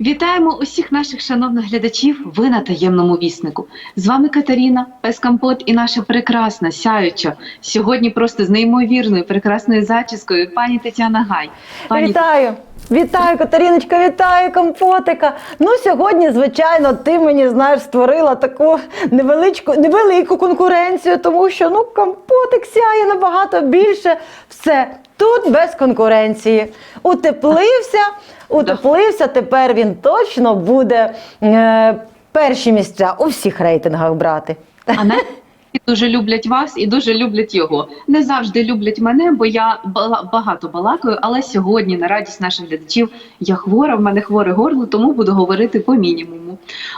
Вітаємо усіх наших шановних глядачів. Ви на таємному віснику. З вами Катерина, пес Компот і наша прекрасна, сяюча сьогодні просто з неймовірною прекрасною зачіскою пані Тетяна Гай. Пані Вітаю! Вітаю, Катериночка, вітаю, компотика. Ну, сьогодні, звичайно, ти мені знаєш, створила таку невеличку, невелику конкуренцію, тому що ну, компотик сяє набагато більше. Все, тут без конкуренції. Утеплився, утеплився, тепер він точно буде е, перші місця у всіх рейтингах брати. а не дуже люблять вас і дуже люблять його. Не завжди люблять мене, бо я багато балакаю. Але сьогодні, на радість наших глядачів, я хвора, в мене хворе горло, тому буду говорити по мінімуму.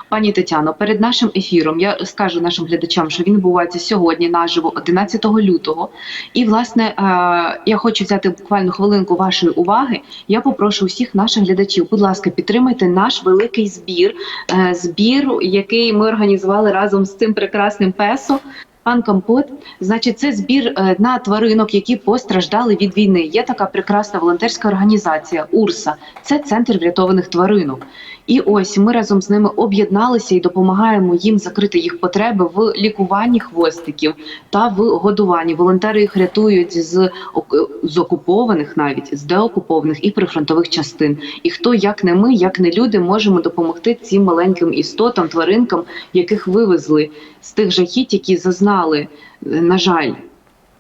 Пані Тетяно, перед нашим ефіром я скажу нашим глядачам, що він відбувається сьогодні наживо, 11 лютого. І власне е, я хочу взяти буквально хвилинку вашої уваги. Я попрошу усіх наших глядачів, будь ласка, підтримайте наш великий збір, е, збір, який ми організували разом з цим прекрасним песо. Пан Компот, значить, це збір е, на тваринок, які постраждали від війни. Є така прекрасна волонтерська організація УРСА. Це центр врятованих тваринок. І ось ми разом з ними об'єдналися і допомагаємо їм закрити їх потреби в лікуванні хвостиків та в годуванні. Волонтери їх рятують з, з окупованих, навіть з деокупованих і прифронтових частин. І хто, як не ми, як не люди, можемо допомогти цим маленьким істотам, тваринкам, яких вивезли з тих жахіть, які зазнали, е, на жаль,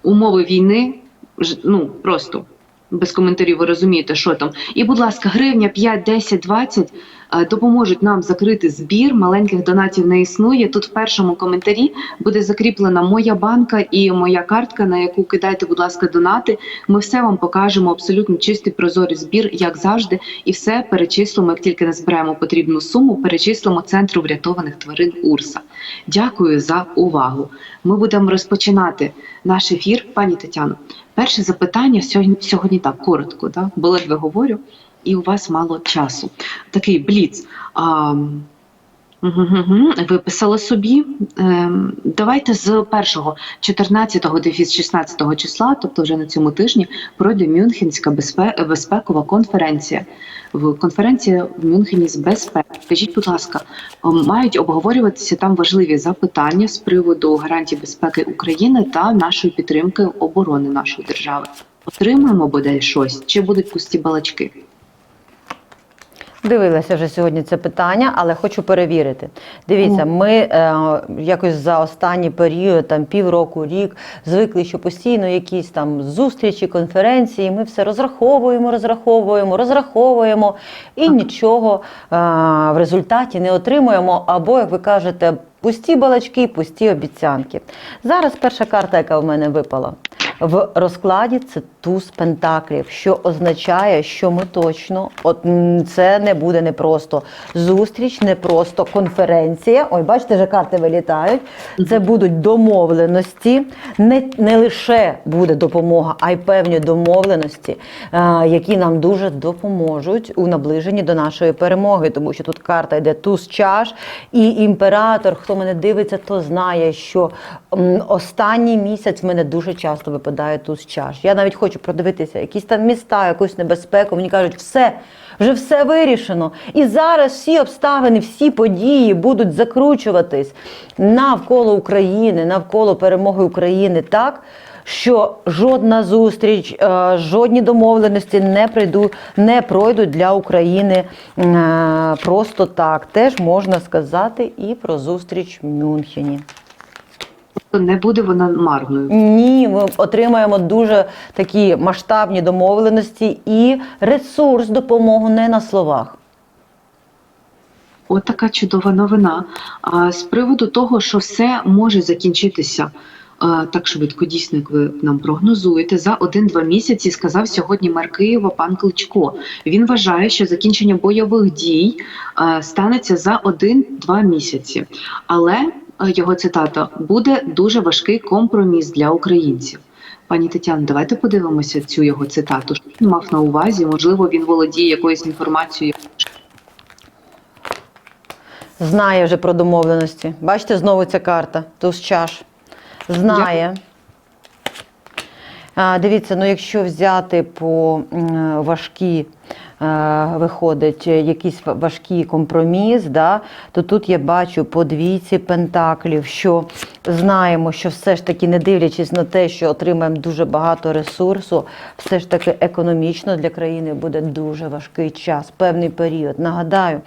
умови війни. Ну просто без коментарів ви розумієте, що там. І, будь ласка, гривня 5, 10, 20 е, допоможуть нам закрити збір. Маленьких донатів не існує. Тут в першому коментарі буде закріплена моя банка і моя картка, на яку кидайте, будь ласка, донати. Ми все вам покажемо абсолютно чистий прозорий збір, як завжди, і все перечислимо. Як тільки назберемо потрібну суму, перечислимо центру врятованих тварин Урса. Дякую за увагу. Ми будемо розпочинати наш ефір, пані Тетяно. Перше запитання сьогодні, сьогодні так коротко, да? бо ледве говорю, і у вас мало часу. Такий бліц. А, виписала собі. Ем, давайте з першого 14-го дефіс 16-го числа, тобто вже на цьому тижні, пройде Мюнхенська безпекова конференція. Конференція в Мюнхені з безпеки. Скажіть, будь ласка, мають обговорюватися там важливі запитання з приводу гарантій безпеки України та нашої підтримки оборони нашої держави. Отримаємо бодай щось, чи будуть пусті балачки? Дивилася вже сьогодні це питання, але хочу перевірити. Дивіться, ми е, якось за останній період, там півроку, рік, звикли, що постійно якісь там зустрічі, конференції. Ми все розраховуємо, розраховуємо, розраховуємо і нічого е, в результаті не отримуємо. Або, як ви кажете, пусті балачки, пусті обіцянки. Зараз перша карта, яка в мене випала. В розкладі це туз пентаклів, що означає, що ми точно, от це не буде не просто зустріч, не просто конференція. Ой, бачите, вже карти вилітають. Це будуть домовленості. Не, не лише буде допомога, а й певні домовленості, е, які нам дуже допоможуть у наближенні до нашої перемоги. Тому що тут карта йде туз чаш і імператор. Хто мене дивиться, то знає, що останній місяць в мене дуже часто випадає туз чаш. Я навіть хочу продивитися якісь там міста, якусь небезпеку. Мені кажуть, все. Вже все вирішено. І зараз всі обставини, всі події будуть закручуватись навколо України, навколо перемоги України так, що жодна зустріч, е, жодні домовленості не прийду, не пройдуть для України е, просто так. Теж можна сказати і про зустріч в Мюнхені. Тобто не буде вона марною. Ні, ми отримаємо дуже такі масштабні домовленості і ресурс допомогу не на словах. От така чудова новина. А з приводу того, що все може закінчитися е, так швидко, дійсно, як ви нам прогнозуєте, за один-два місяці сказав сьогодні мер Києва пан Кличко. Він вважає, що закінчення бойових дій е, станеться за один-два місяці. Але його цитата буде дуже важкий компроміс для українців. Пані Тетяно, давайте подивимося цю його цитату. Що він мав на увазі? Можливо, він володіє якоюсь інформацією. Знає вже про домовленості. Бачите, знову ця карта, туз чаш. Знає. А, дивіться, ну якщо взяти по важкі виходить е, якийсь важкий компроміс, да, то тут я бачу по двійці пентаклів, що знаємо, що все ж таки, не дивлячись на те, що отримаємо дуже багато ресурсу, все ж таки економічно для країни буде дуже важкий час, певний період. Нагадаю,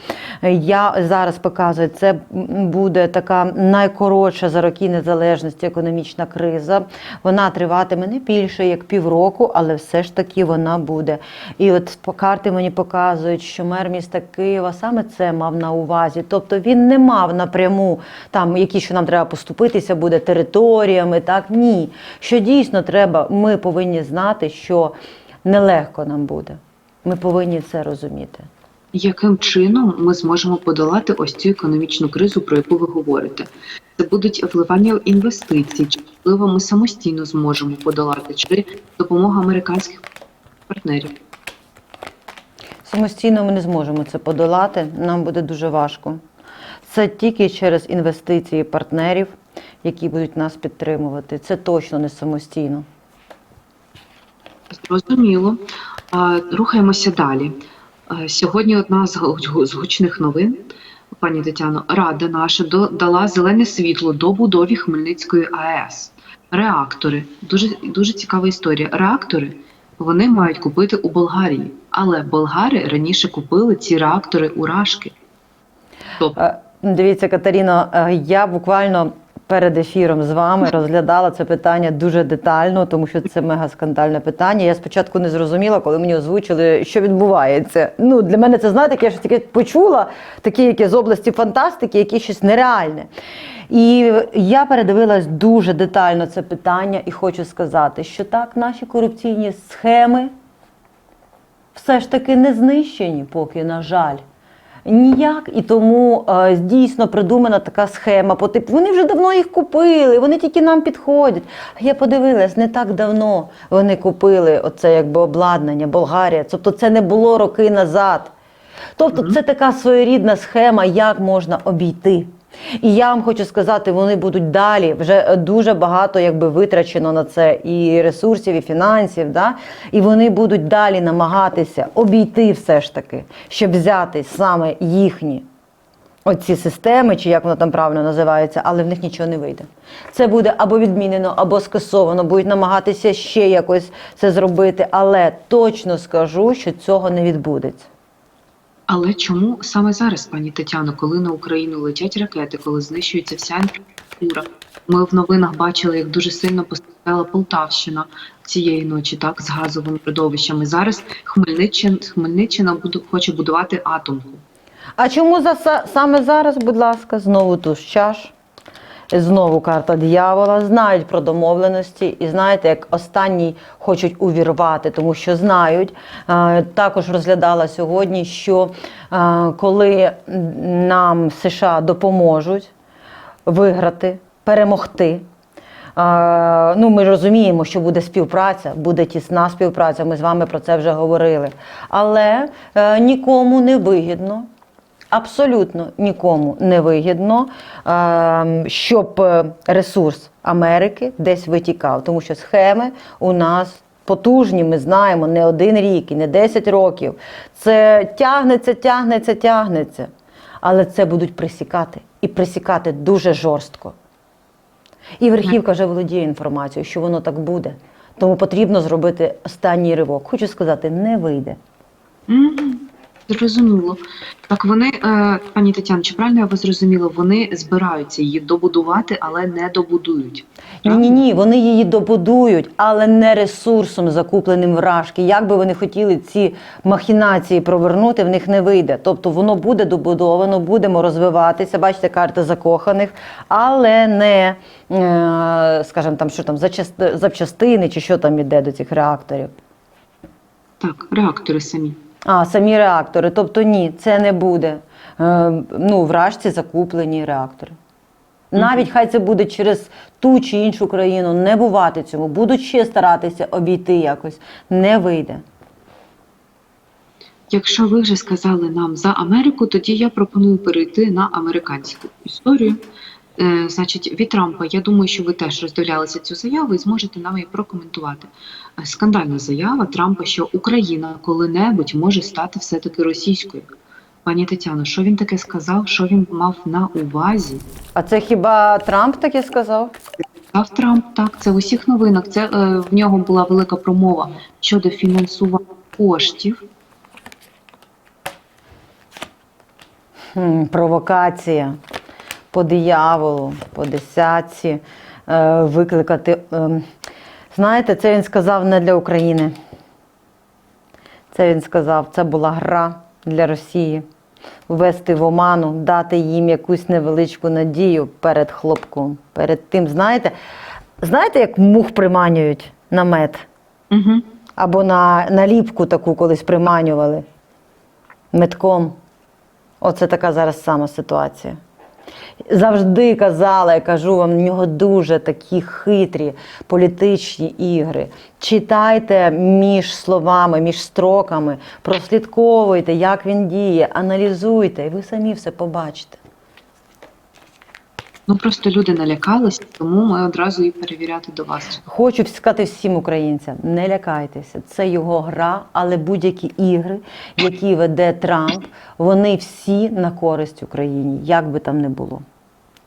я зараз показую, це буде така найкоротша за роки незалежності економічна криза. Вона триватиме не більше як півроку, але все ж таки вона буде. І от карти мені показують, що мер міста Києва саме це мав на увазі. Тобто він не мав напряму там, які що нам треба поступитися буде територіями. Так ні. Що дійсно треба, ми повинні знати, що нелегко нам буде. Ми повинні це розуміти. Яким чином ми зможемо подолати ось цю економічну кризу, про яку ви говорите? Це будуть вливання інвестицій, чи можливо ми самостійно зможемо подолати, чи допомога американських партнерів? Самостійно ми не зможемо це подолати, нам буде дуже важко. Це тільки через інвестиції партнерів, які будуть нас підтримувати. Це точно не самостійно. Зрозуміло. Рухаємося далі. Сьогодні одна з гучних новин, пані Тетяно, Рада наша дала зелене світло до будові Хмельницької АЕС. Реактори. Дуже, дуже цікава історія. Реактори вони мають купити у Болгарії, але болгари раніше купили ці реактори у Рашки. Тобто, Дивіться, Катеріно, я буквально перед ефіром з вами розглядала це питання дуже детально, тому що це мега скандальне питання. Я спочатку не зрозуміла, коли мені озвучили, що відбувається. Ну, для мене це знаєте, як я щось таке почула, таке, яке з області фантастики, яке щось нереальне. І я передивилась дуже детально це питання і хочу сказати, що так, наші корупційні схеми все ж таки не знищені, поки, на жаль. Ніяк, і тому е, дійсно придумана така схема. По типу, вони вже давно їх купили, вони тільки нам підходять. Я подивилась, не так давно вони купили оце якби обладнання, Болгарія. Тобто це не було роки назад. Тобто це така своєрідна схема, як можна обійти. І я вам хочу сказати, вони будуть далі. Вже е, дуже багато якби витрачено на це і ресурсів, і фінансів. Да? І вони будуть далі намагатися обійти все ж таки, щоб взяти саме їхні оці системи, чи як воно там правильно називається, але в них нічого не вийде. Це буде або відмінено, або скасовано, будуть намагатися ще якось це зробити. Але точно скажу, що цього не відбудеться. Але чому саме зараз, пані Тетяно, коли на Україну летять ракети, коли знищується вся інфраструктура? Ми в новинах бачили, як дуже сильно постраждала Полтавщина цієї ночі, так з газовими родовищами. Зараз Хмельниччина, Хмельниччина буду, хоче будувати атомку. А чому за саме зараз, будь ласка, знову туз чаш, знову карта диявола, знають про домовленості, і знаєте, як останній хочуть увірвати, тому що знають. Також розглядала сьогодні, що коли нам США допоможуть виграти, перемогти. Ну, ми розуміємо, що буде співпраця, буде тісна співпраця. Ми з вами про це вже говорили. Але е, нікому не вигідно, абсолютно нікому не вигідно, е, щоб е, ресурс Америки десь витікав, тому що схеми у нас. Потужні, ми знаємо, не один рік і не 10 років. Це тягнеться, тягнеться, тягнеться. Але це будуть присікати. І присікати дуже жорстко. І верхівка вже володіє інформацією, що воно так буде. Тому потрібно зробити останній ривок. Хочу сказати, не вийде. Зрозуміло. Так вони, е, пані Тетяно, чи правильно я вас зрозуміла? Вони збираються її добудувати, але не добудують. Ні, ні, ні, вони її добудують, але не ресурсом, закупленим вражки. Як би вони хотіли ці махінації провернути, в них не вийде. Тобто воно буде добудовано, будемо розвиватися. Бачите, карта закоханих, але не, е, скажімо, там, що там запчасти- запчастини чи що там іде до цих реакторів. Так, реактори самі. А, самі реактори. Тобто ні, це не буде. Е, ну, вражці закуплені реактори. Навіть хай це буде через ту чи іншу країну, не бувати цьому. Будуть ще старатися обійти якось. Не вийде. Якщо ви вже сказали нам за Америку, тоді я пропоную перейти на американську історію. Е, значить, від Трампа, я думаю, що ви теж роздивлялися цю заяву і зможете нам її прокоментувати. Е, Скандальна заява Трампа, що Україна коли-небудь може стати все-таки російською. Пані Тетяно, що він таке сказав? Що він мав на увазі? А це хіба Трамп таке сказав? Сказав Трамп, так, це в усіх новинах. Це е, в нього була велика промова щодо фінансування коштів. Хм, провокація по дияволу, по десятці, е, викликати. ем, знаєте, це він сказав не для України. Це він сказав, це була гра для Росії. Ввести в оману, дати їм якусь невеличку надію перед хлопком, перед тим, знаєте, знаєте, як мух приманюють на мед? Угу. Або на наліпку таку колись приманювали метком. Оце така зараз сама ситуація. Завжди казала, я кажу вам, в нього дуже такі хитрі політичні ігри. Читайте між словами, між строками, прослідковуйте, як він діє, аналізуйте, і ви самі все побачите. Ну просто люди налякалися, тому ми одразу і перевіряти до вас. Хочу сказати всім українцям: не лякайтеся, це його гра, але будь-які ігри, які веде Трамп, вони всі на користь Україні, як би там не було.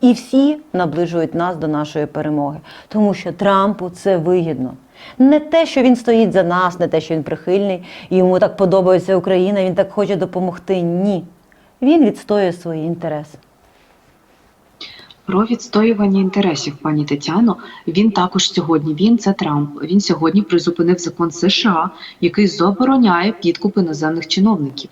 І всі наближують нас до нашої перемоги, тому що Трампу це вигідно. Не те, що він стоїть за нас, не те, що він прихильний, йому так подобається Україна, він так хоче допомогти. Ні. Він відстоює свої інтереси. Про відстоювання інтересів, пані Тетяно, він також сьогодні. Він це Трамп. Він сьогодні призупинив закон США, який забороняє підкуп іноземних чиновників.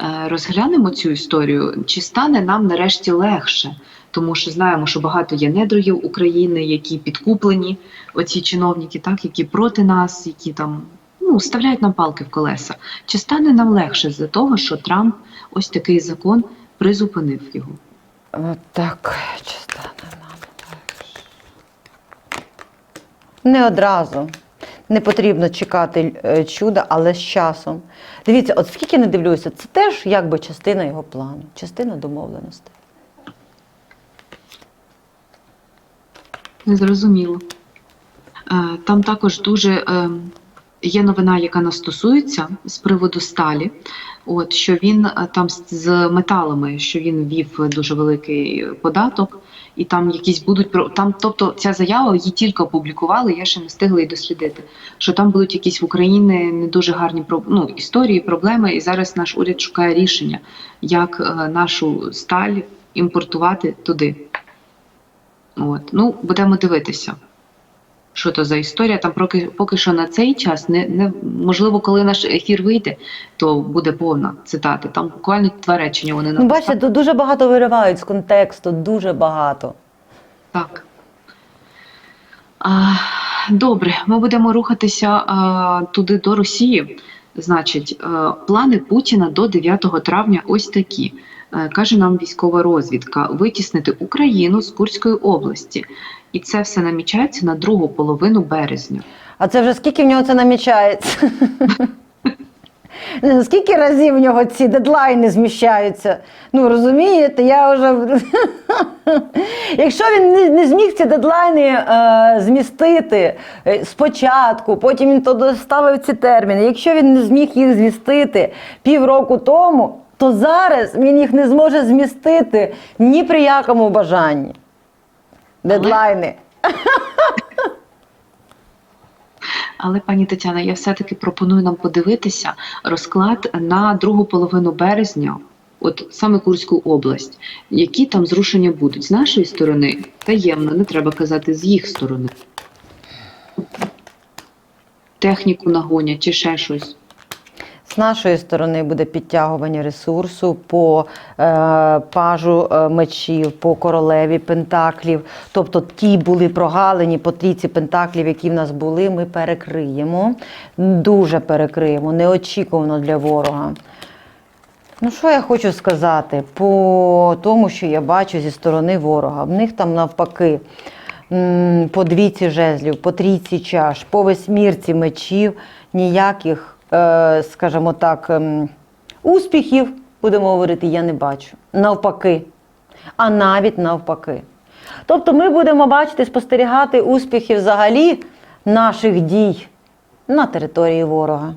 Е, Розглянемо цю історію. Чи стане нам нарешті легше? Тому що знаємо, що багато є недругів України, які підкуплені, оці чиновники, так які проти нас, які там ну вставляють нам палки в колеса. Чи стане нам легше з-за того, що Трамп ось такий закон призупинив його? От Так, чи стане нам? Не одразу. Не потрібно чекати е, чуда, але з часом. Дивіться, от скільки не дивлюся, це теж якби частина його плану, частина домовленостей. Незрозуміло. Е, Там також дуже е, є новина, яка нас стосується з приводу сталі. От що він е, там з- металами, що він ввів дуже великий податок, і там якісь будуть там. Тобто ця заява її тільки опублікували. Я ще не встигла її дослідити. Що там будуть якісь в Україні не дуже гарні ну, історії, проблеми, і зараз наш уряд шукає рішення, як е, нашу сталь імпортувати туди. От. Ну, будемо дивитися, що то за історія. Там поки, поки що на цей час не, не можливо, коли наш ефір вийде, то буде повна цитата. Там буквально два речення вони Ну, бачите, тут дуже багато виривають з контексту, дуже багато. Так. А, добре, ми будемо рухатися а, туди до Росії. Значить, плани Путіна до 9 травня ось такі. Е, Каже нам військова розвідка витіснити Україну з Курської області, і це все намічається на другу половину березня. А це вже скільки в нього це намічається? Скільки разів в нього ці дедлайни зміщаються? Ну розумієте, я вже. Якщо він не, не зміг ці дедлайни е, змістити е, спочатку, потім він то доставив ці терміни. Якщо він не зміг їх змістити півроку тому, то зараз він їх не зможе змістити ні при якому бажанні. Дедлайни. Але, пані Тетяна, я все-таки пропоную нам подивитися розклад на другу половину березня, от саме Курську область, які там зрушення будуть з нашої сторони, таємно, не треба казати з їх сторони. Техніку нагонять чи ще щось. З нашої сторони буде підтягування ресурсу по е, пажу е, мечів, по королеві пентаклів. Тобто ті були прогалені по трійці пентаклів, які в нас були, ми перекриємо. Дуже перекриємо, неочікувано для ворога. Ну, що я хочу сказати по тому, що я бачу зі сторони ворога. В них там навпаки по двійці жезлів, по трійці чаш, по восьмірці мечів ніяких, скажімо так, ем, успіхів, будемо говорити, я не бачу. Навпаки. А навіть навпаки. Тобто ми будемо бачити, спостерігати успіхи взагалі наших дій на території ворога.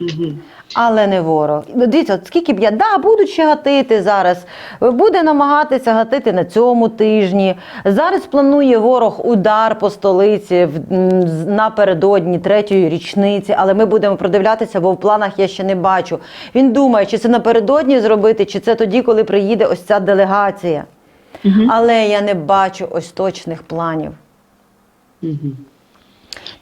Угу. Але не ворог. Ну, Дивіться, от скільки б я, да, будуть ще гатити зараз, буде намагатися гатити на цьому тижні. Зараз планує ворог удар по столиці напередодні третьої річниці, але ми будемо продивлятися, бо в планах я ще не бачу. Він думає, чи це напередодні зробити, чи це тоді, коли приїде ось ця делегація. Угу. Але я не бачу ось точних планів. Угу.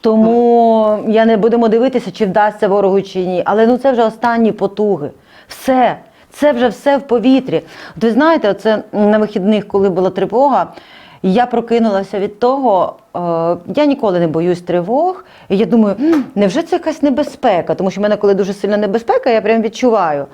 Тому я не будемо дивитися, чи вдасться ворогу чи ні. Але ну це вже останні потуги. Все. Це вже все в повітрі. Ви знаєте, оце на вихідних, коли була тривога, я прокинулася від того, е, я ніколи не боюсь тривог. І я думаю, невже це якась небезпека? Тому що в мене, коли дуже сильна небезпека, я прям відчуваю.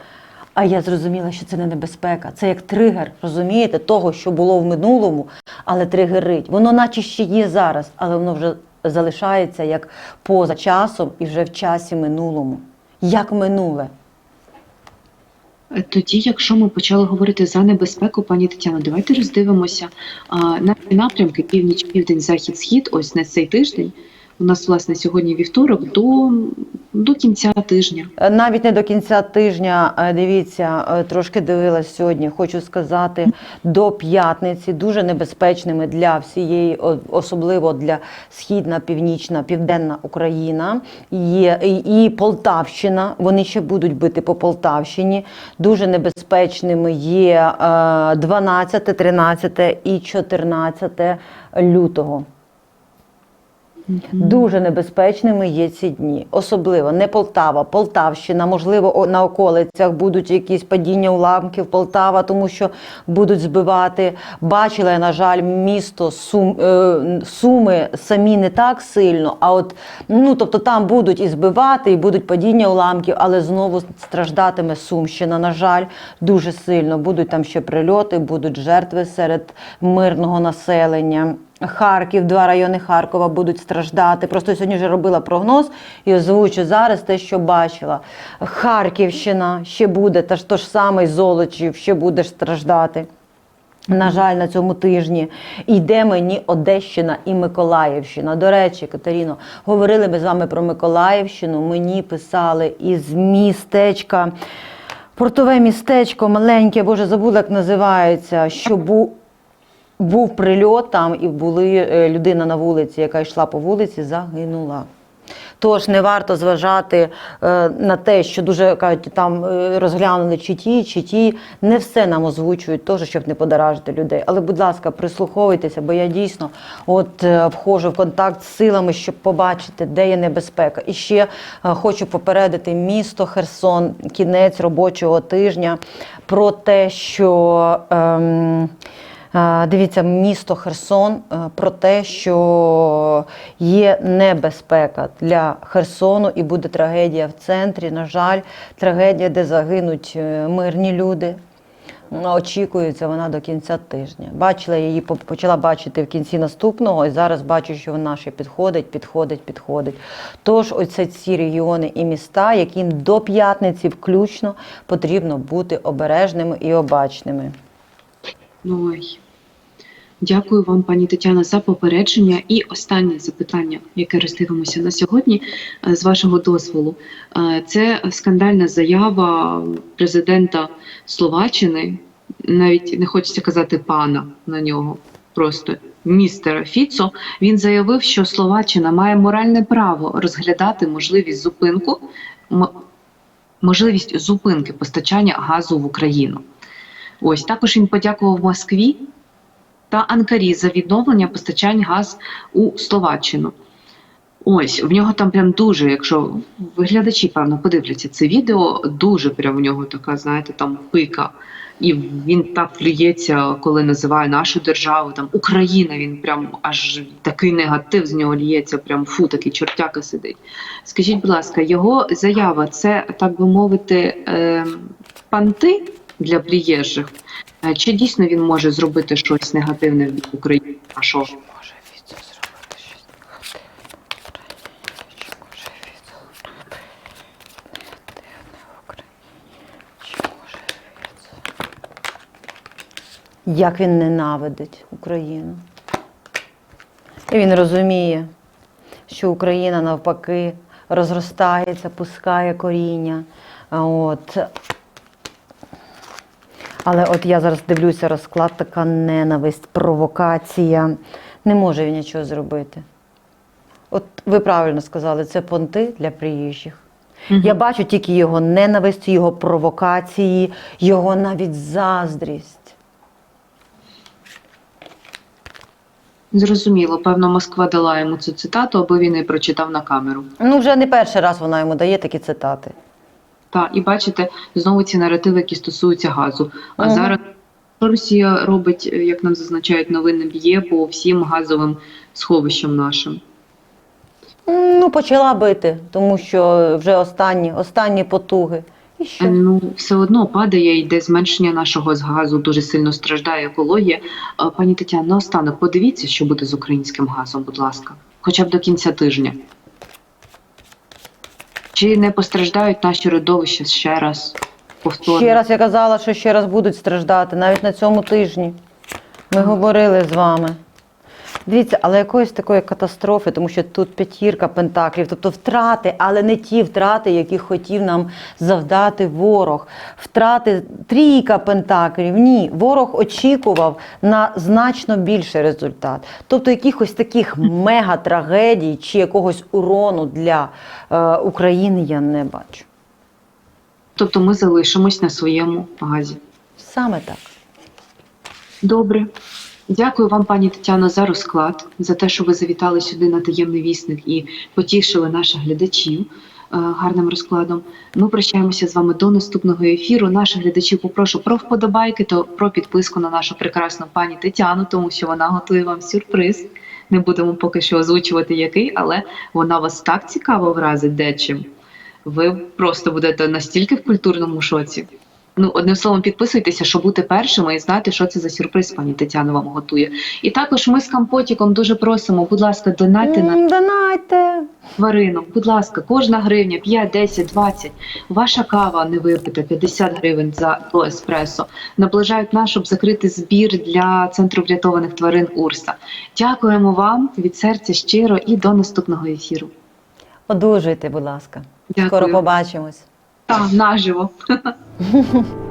А я зрозуміла, що це не небезпека, це як тригер, розумієте, того, що було в минулому, але тригерить. Воно наче ще є зараз, але воно вже залишається як поза часом і вже в часі минулому. Як минуле. Тоді, якщо ми почали говорити за небезпеку, пані Тетяно, давайте роздивимося а, наші напрямки північ, південь, захід, схід. Ось на цей тиждень. У нас власне сьогодні вівторок до, до кінця тижня. Е, Навіть не до кінця тижня, е, дивіться, е, трошки дивилась сьогодні. Хочу сказати, до п'ятниці дуже небезпечними для всієї, особливо для східна, північна, південна Україна є і, Полтавщина. Вони ще будуть бити по Полтавщині. Дуже небезпечними є е, 12, 13 і 14 лютого. Дуже небезпечними є ці дні, особливо не Полтава, Полтавщина. Можливо, на околицях будуть якісь падіння уламків Полтава, тому що будуть збивати. Бачила на жаль, місто Сум, е, Суми самі не так сильно. А от ну тобто там будуть і збивати, і будуть падіння уламків, але знову страждатиме Сумщина. На жаль, дуже сильно. Будуть там ще прильоти, будуть жертви серед мирного населення. Харків, два райони Харкова будуть страждати. Просто сьогодні вже робила прогноз і озвучу зараз те, що бачила. Харківщина ще буде, та ж то ж саме Золочів, ще буде страждати. На жаль, на цьому тижні йде мені Одещина і Миколаївщина. До речі, Катеріно, говорили ми з вами про Миколаївщину. Мені писали із містечка, портове містечко маленьке, боже, забула, як називається, що був. Був прильот там, і були е, людина на вулиці, яка йшла по вулиці, загинула. Тож не варто зважати е, на те, що дуже кажуть, там е, розглянули чи ті, чи ті. Не все нам озвучують, теж, щоб не подоражити людей. Але, будь ласка, прислуховуйтеся, бо я дійсно от е, входжу в контакт з силами, щоб побачити, де є небезпека. І ще е, хочу попередити місто Херсон, кінець робочого тижня, про те, що. Е, Дивіться, місто Херсон е, про те, що є небезпека для Херсону і буде трагедія в центрі. На жаль, трагедія, де загинуть е, мирні люди. Очікується вона до кінця тижня. Бачила її, почала бачити в кінці наступного, і зараз бачу, що вона ще підходить, підходить, підходить. Тож, оце ці регіони і міста, яким до п'ятниці включно потрібно бути обережними і обачними. Ой. Дякую вам, пані Тетяна, за попередження. І останнє запитання, яке роздивимося на сьогодні, е, з вашого дозволу. Е, Це скандальна заява президента Словаччини. Навіть не хочеться казати пана на нього, просто містера Фіцо. Він заявив, що Словаччина має моральне право розглядати можливість зупинку, можливість зупинки постачання газу в Україну. Ось також він подякував Москві та Анкарі за відновлення постачань газ у Словаччину. Ось в нього там прям дуже, якщо глядачі, певно, подивляться це відео, дуже прям в нього така, знаєте, там пика. І він так плюється, коли називає нашу державу, там Україна. Він прям аж такий негатив з нього ліється, прям фу, такий чортяка сидить. Скажіть, будь ласка, його заява це так би мовити, е, панти для приїжджих? Е, Чи дійсно він може зробити щось негативне в Україні? А що? Як він ненавидить Україну. І він розуміє, що Україна навпаки розростається, пускає коріння. От. Але от я зараз дивлюся розклад, така ненависть, провокація. Не може він нічого зробити. От ви правильно сказали, це понти для приїжджих. Мгм. Я бачу тільки його ненависть, його провокації, його навіть заздрість. Зрозуміло, певно, Москва дала йому цю цитату, аби він її прочитав на камеру. Ну, вже не перший раз вона йому дає такі цитати. Так, і бачите, знову ці наративи, які стосуються газу. А Ага. зараз що Росія робить, е, як нам зазначають новини, б'є по всім газовим сховищам нашим. Ну, почала бити, тому що вже останні, останні потуги. І що? Ну, все одно падає, йде зменшення нашого з газу, дуже сильно страждає екологія. А, Пані Тетяно, наостанок, подивіться, що буде з українським газом, будь ласка, хоча б до кінця тижня. Чи не постраждають наші родовища ще раз повторно? Ще раз я казала, що ще раз будуть страждати, навіть на цьому тижні. Ми говорили з вами. Дивіться, але якоїсь такої катастрофи, тому що тут п'ятірка пентаклів, тобто втрати, але не ті втрати, які хотів нам завдати ворог. Втрати трійка пентаклів. Ні, ворог очікував на значно більший результат. Тобто якихось таких мега-трагедій чи якогось урону для е, України я не бачу. Тобто ми залишимось на своєму газі. Саме так. Добре. Дякую вам, пані Тетяно, за розклад, за те, що ви завітали сюди на таємний вісник і потішили наших глядачів е, гарним розкладом. Ми прощаємося з вами до наступного ефіру. Наших глядачів попрошу про вподобайки та про підписку на нашу прекрасну пані Тетяну, тому що вона готує вам сюрприз. Не будемо поки що озвучувати який, але вона вас так цікаво вразить дечим. Ви просто будете настільки в культурному шоці. Ну, одним словом, підписуйтеся, щоб бути першими і знати, що це за сюрприз пані Тетяна вам готує. І також ми з Кампотіком дуже просимо, будь ласка, донайте на Донайте. тваринок. Будь ласка, кожна гривня 5, 10, 20. Ваша кава не випита 50 гривень за еспресо. Наближають нас, щоб закрити збір для центру врятованих тварин Урса. Дякуємо вам від серця щиро і до наступного ефіру. Одужуйте, будь ласка. Дякую. Скоро побачимось. Так, наживо.